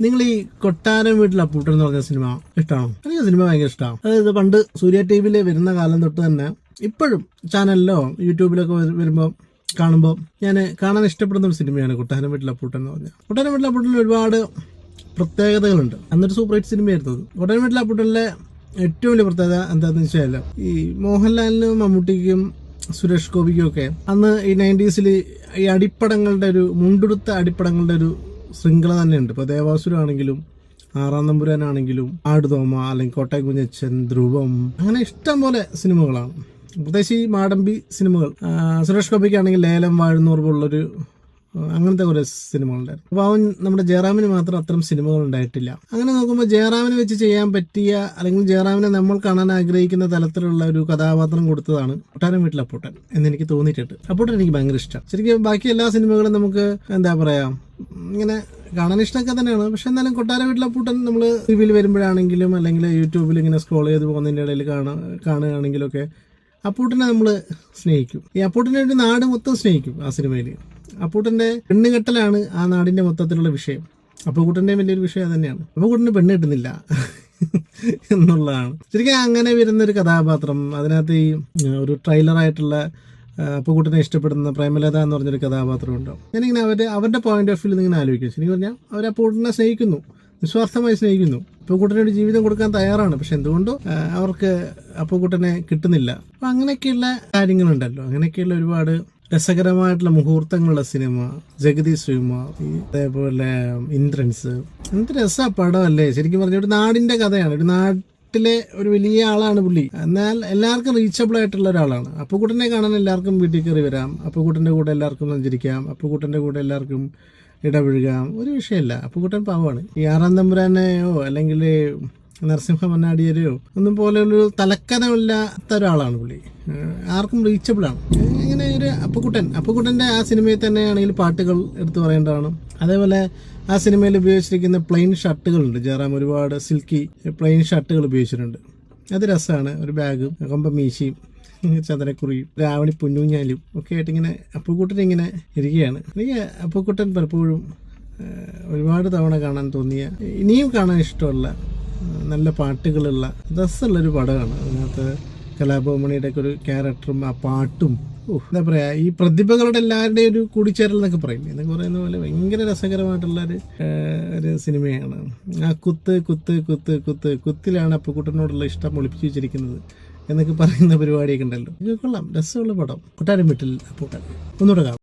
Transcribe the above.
നിങ്ങൾ ഈ കൊട്ടാരം വീട്ടിൽ അപ്പൂട്ടൻ എന്ന് പറഞ്ഞ സിനിമ ഇഷ്ടമാണോ എനിക്ക് സിനിമ ഭയങ്കര ഇഷ്ടമാണ് അതായത് പണ്ട് സൂര്യ ടി വിയിൽ വരുന്ന കാലം തൊട്ട് തന്നെ ഇപ്പോഴും ചാനലിലോ യൂട്യൂബിലൊക്കെ വരുമ്പോൾ കാണുമ്പോൾ ഞാൻ കാണാൻ ഇഷ്ടപ്പെടുന്ന ഒരു സിനിമയാണ് കൊട്ടാരം വീട്ടിൽ അപ്പൂട്ടൻ എന്ന് പറഞ്ഞാൽ കൊട്ടാരം വീട്ടിൽ അപ്പൂട്ടൻ ഒരുപാട് പ്രത്യേകതകളുണ്ട്. അന്നൊരു സൂപ്പർ ഹിറ്റ് സിനിമയായിരുന്നു കൊട്ടാരം വീട്ടിൽ അപ്പൂട്ടനിലെ ഏറ്റവും വലിയ പ്രത്യേകത എന്താണെന്ന് വെച്ചാൽ ഈ മോഹൻലാലിനും മമ്മൂട്ടിക്കും സുരേഷ് ഗോപിക്കും ഒക്കെ അന്ന് ഈ നയന്റീസിൽ ഈ അടിപ്പടങ്ങളുടെ ഒരു മുണ്ടുടുത്ത അടിപ്പടങ്ങളുടെ ഒരു ശൃംഖല തന്നെയുണ്ട്. ഇപ്പോൾ ദേവാസുരാണെങ്കിലും ആറാം തമ്പുരാനാണെങ്കിലും ആടുതോമ അല്ലെങ്കിൽ കോട്ടയം കുഞ്ഞച്ചൻ ധ്രുവം അങ്ങനെ ഇഷ്ടം പോലെ സിനിമകളാണ്. പ്രത്യേകിച്ച് ഈ മാടമ്പി സിനിമകൾ. സുരേഷ് ഗോപിക്കാണെങ്കിൽ ലേലം വാഴുന്നൂർ പോലുള്ളൊരു അങ്ങനത്തെ കുറേ സിനിമകളുണ്ടായിരുന്നു. അപ്പോൾ അവൻ നമ്മുടെ ജയറാമിന് മാത്രം അത്തരം സിനിമകൾ ഉണ്ടായിട്ടില്ല. അങ്ങനെ നോക്കുമ്പോൾ ജയറാമിനെ വെച്ച് ചെയ്യാൻ പറ്റിയ അല്ലെങ്കിൽ ജയറാമിനെ നമ്മൾ കാണാൻ ആഗ്രഹിക്കുന്ന തലത്തിലുള്ള ഒരു കഥാപാത്രം കൊടുത്തതാണ് കൊട്ടാരം വീട്ടിലെ അപ്പൂട്ടൻ എന്ന് എനിക്ക് തോന്നിയിട്ടുണ്ട്. അപ്പൂട്ടൻ എനിക്ക് ഭയങ്കര ഇഷ്ടം ശരിക്കും ബാക്കി എല്ലാ സിനിമകളും നമുക്ക് എന്താ പറയാ ഇങ്ങനെ കാണാൻ ഇഷ്ടമൊക്കെ തന്നെയാണ്. പക്ഷെ എന്നാലും കൊട്ടാര വീട്ടിലെ പൂട്ടൻ നമ്മൾ ടി വിയിൽ വരുമ്പോഴാണെങ്കിലും അല്ലെങ്കിൽ യൂട്യൂബിൽ ഇങ്ങനെ സ്ക്രോൾ ചെയ്ത് പോകുന്നതിന്റെ ഇടയിൽ കാണാൻ കാണുകയാണെങ്കിലൊക്കെ അപ്പൂട്ടനെ നമ്മൾ സ്നേഹിക്കും. ഈ അപ്പൂട്ടനെ ഒരു നാട് മൊത്തം സ്നേഹിക്കും ആ സിനിമയിൽ അപ്പൂട്ടന്റെ പെണ്ണുകെട്ടലാണ് ആ നാടിന്റെ മൊത്തത്തിലുള്ള വിഷയം. അപ്പൂക്കുട്ടന്റെ വലിയൊരു വിഷയം അത് തന്നെയാണ്. അപ്പൂക്കുട്ടന് പെണ്ണ് കിട്ടുന്നില്ല എന്നുള്ളതാണ്. ശരിക്കും അങ്ങനെ വരുന്നൊരു കഥാപാത്രം അതിനകത്ത് ഈ ഒരു ട്രെയിലറായിട്ടുള്ള അപ്പുകുട്ടനെ ഇഷ്ടപ്പെടുന്ന പ്രേമലത എന്ന് പറഞ്ഞൊരു കഥാപാത്രം ഉണ്ടാവും ഞാനിങ്ങനെ അവരുടെ അവരുടെ പോയിന്റ് ഓഫ് വ്യൂ ഇങ്ങനെ ആലോചിക്കും. ശരിക്കും പറഞ്ഞാൽ അവർ ആ പൂട്ടിനെ സ്നേഹിക്കുന്നു. നിസ്വാർത്ഥമായി സ്നേഹിക്കുന്നു. അപ്പുകുട്ടന് ഒരു ജീവിതം കൊടുക്കാൻ തയ്യാറാണ്. പക്ഷെ എന്തുകൊണ്ടോ അവർക്ക് അപ്പുകുട്ടനെ കിട്ടുന്നില്ല. അപ്പൊ അങ്ങനെയൊക്കെയുള്ള കാര്യങ്ങളുണ്ടല്ലോ. അങ്ങനെയൊക്കെയുള്ള ഒരുപാട് രസകരമായിട്ടുള്ള മുഹൂർത്തങ്ങളുള്ള സിനിമ ജഗതി ശ്രീകുമാർ അതേപോലെ ഇന്ദ്രൻസ്. എന്ത് രസ പടമല്ലേ? ശരിക്കും പറഞ്ഞ ഒരു നാടിന്റെ കഥയാണ്. ഒരു നാട്ടിലെ ഒരു വലിയ ആളാണ് പുള്ളി. എന്നാൽ എല്ലാവർക്കും റീച്ചബിൾ ആയിട്ടുള്ള ഒരാളാണ്. അപ്പുക്കുട്ടനെ കാണാൻ എല്ലാവർക്കും വീട്ടിൽ കയറി വരാം. അപ്പുക്കുട്ടന്റെ കൂടെ എല്ലാവർക്കും സഞ്ചരിക്കാം. അപ്പുക്കുട്ടന്റെ കൂടെ എല്ലാവർക്കും ഇടപഴകാം. ഒരു വിഷയമല്ല. അപ്പുക്കുട്ടൻ പാവമാണ്. ഈ ആറാം തമ്പുരാനെയോ അല്ലെങ്കിൽ നരസിംഹ മന്നാടിയരെയോ ഒന്നും ഒരു തലക്കനമില്ലാത്ത ഒരാളാണ് പുള്ളി. ആർക്കും റീച്ചബിൾ ആണ്. ഇങ്ങനെ ഒരു അപ്പുക്കുട്ടൻ അപ്പുക്കുട്ടന്റെ ആ സിനിമയിൽ തന്നെയാണെങ്കിൽ പാട്ടുകൾ എടുത്തു പറയേണ്ടതാണ്. അതേപോലെ ആ സിനിമയിൽ ഉപയോഗിച്ചിരിക്കുന്ന പ്ലെയിൻ ഷർട്ടുകളുണ്ട് ജയറാം ഒരുപാട് സിൽക്കി പ്ലെയിൻ ഷർട്ടുകൾ ഉപയോഗിച്ചിട്ടുണ്ട്. അത് രസമാണ്. ഒരു ബാഗും കൊമ്പ മീശയും ചന്ദനക്കുറിയും രാവണി പുന്നൂഞ്ഞാലും ഒക്കെ ആയിട്ട് ഇങ്ങനെ അപ്പുക്കുട്ടൻ ഇങ്ങനെ ഇരിക്കുകയാണ്. എനിക്ക് അപ്പുക്കുട്ടൻ പലപ്പോഴും ഒരുപാട് തവണ കാണാൻ തോന്നിയ ഇനിയും കാണാൻ ഇഷ്ടമുള്ള നല്ല പാട്ടുകളുള്ള രസമുള്ളൊരു പടമാണ്. അതിനകത്ത് കലാഭവമണിയുടെ ഒക്കെ ഒരു ക്യാരക്ടറും ആ പാട്ടും എന്താ പറയാ ഈ പ്രതിഭകളുടെ എല്ലാവരുടെയും ഒരു കൂടിച്ചേരൽ എന്നൊക്കെ പറയും. എന്നൊക്കെ പറയുന്ന പോലെ ഭയങ്കര രസകരമായിട്ടുള്ള ഒരു ഒരു സിനിമയാണ്. ആ കുത്ത് കുത്ത് കുത്ത് കുത്ത് കുത്തിലാണ് അപ്പക്കുട്ടനോടുള്ള ഇഷ്ടം ഒളിപ്പിച്ചു വെച്ചിരിക്കുന്നത് എന്നൊക്കെ പറയുന്ന പരിപാടിയൊക്കെ ഉണ്ടല്ലോ. കൊള്ളാം രസമുള്ള പടം. കൊട്ടാരം വീട്ടിൽ അപ്പൂട്ടൻ ഒന്നുകൂടെ